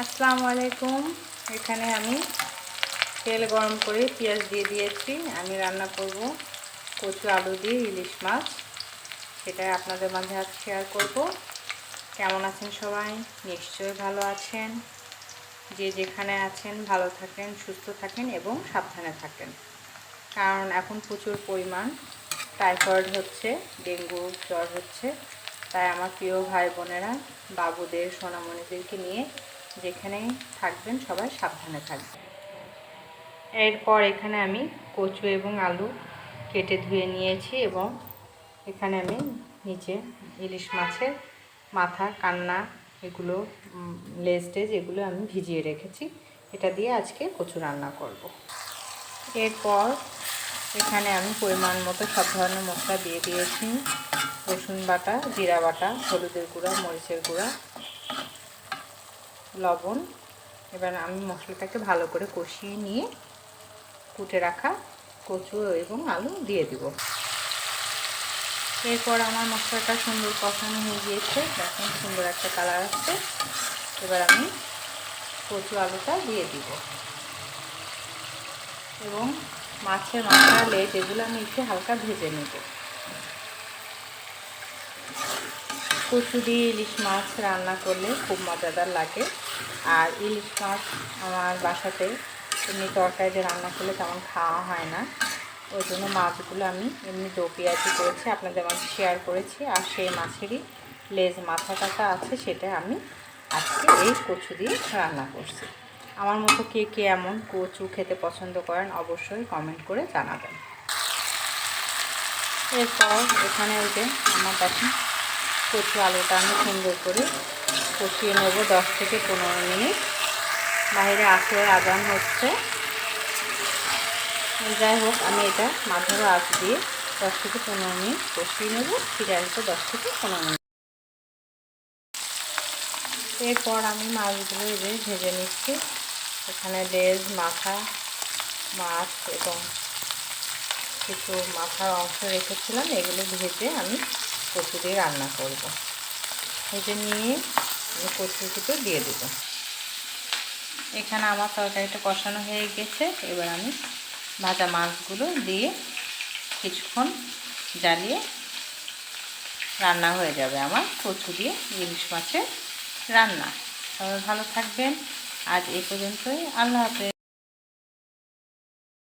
আসসালামু আলাইকুম। এখানে আমি তেল গরম করে পেঁয়াজ দিয়ে দিয়েছি। আমি রান্না করব কচু আলু দিয়ে ইলিশ মাছ। সেটাই আপনাদের মাঝে আজ শেয়ার করব। কেমন আছেন সবাই? নিশ্চয়ই ভালো আছেন। যে যেখানে আছেন, ভালো থাকেন, সুস্থ থাকেন এবং সাবধানে থাকেন। কারণ এখন প্রচুর পরিমাণ টাইফয়েড হচ্ছে, ডেঙ্গু জ্বর হচ্ছে। তাই আমার প্রিয় ভাই বোনেরা বাবুদের, সোনামণিদেরকে নিয়ে যেখানে থাকবেন সবাই সাবধানে থাকবেন। এরপর এখানে আমি কচু এবং আলু কেটে ধুয়ে নিয়েছি এবং এখানে আমি নিচে ইলিশ মাছের মাথা, কান্না এগুলো লেজ টেজ এগুলো আমি ভিজিয়ে রেখেছি। এটা দিয়ে আজকে কচু রান্না করব। এরপর এখানে আমি পরিমাণ মতো সব ধরনের মশলা দিয়ে দিয়েছি। রসুন বাটা, জিরা বাটা, হলুদের গুঁড়া, মরিচের গুঁড়া লবণ। এবার আমি মশলাটাকে ভালো করে কষিয়ে নিয়ে কুটে রাখা কচু এবং আলু দিয়ে দিব। এরপর আমার মশলাটা সুন্দর কষানো হয়ে গিয়েছে। দেখুন, সুন্দর একটা কালার আসছে। এবার আমি কচু আলুটা দিয়ে দিব। এবং মাছের মাথা, লেজ, এগুলো আমি একটু হালকা ভেজে নেব। কচু দিয়ে ইলিশ মাছ রান্না করলে খুব মজাদার লাগে। আর ইলিশ মাছ আমার বাসাতে এমনি তরকারিতে রান্না করলে তেমন খাওয়া হয় না। ওই জন্য মাছগুলো আমি এমনি দো পেঁয়াজি করেছি, আপনাদের মাঝে শেয়ার করেছি। আর সেই মাছেরই লেজ মাথা টাকা আছে, সেটা আমি আজকে এই কচু দিয়ে রান্না করছি। আমার মতো কে কে এমন কচু খেতে পছন্দ করেন, অবশ্যই কমেন্ট করে জানাবেন। এরপর এখানে ওই যে আমার কাছে কচু আলুটা আমি সুন্দর করে কষিয়ে নেব দশ থেকে পনেরো মিনিট। বাইরে আসলে আজান হচ্ছে। যাই হোক, আমি এটা মাথারও আঁচ দিয়ে দশ থেকে পনেরো মিনিট কষিয়ে নেব। ফিরে আসব দশ থেকে পনেরো মিনিট। এরপর আমি মাছগুলো এবে ভেজে নিচ্ছি। এখানে লেজ, মাথা, মাছ এবং কিছু মাথার অংশ রেখেছিলাম। এগুলো ভেজে আমি কচু দিয়ে রান্না করব। ভেজে নিয়ে আমি কচুটিতে দিয়ে দেব। এখানে আমার তরকারিটা কষানো হয়ে গেছে। এবার আমি ভাজা মাছগুলো দিয়ে কিছুক্ষণ জ্বালিয়ে রান্না হয়ে যাবে আমার কচু দিয়ে ইলিশ মাছের রান্না। সবাই ভালো থাকবেন। আজ এই পর্যন্তই। আল্লাহ হাফেজ।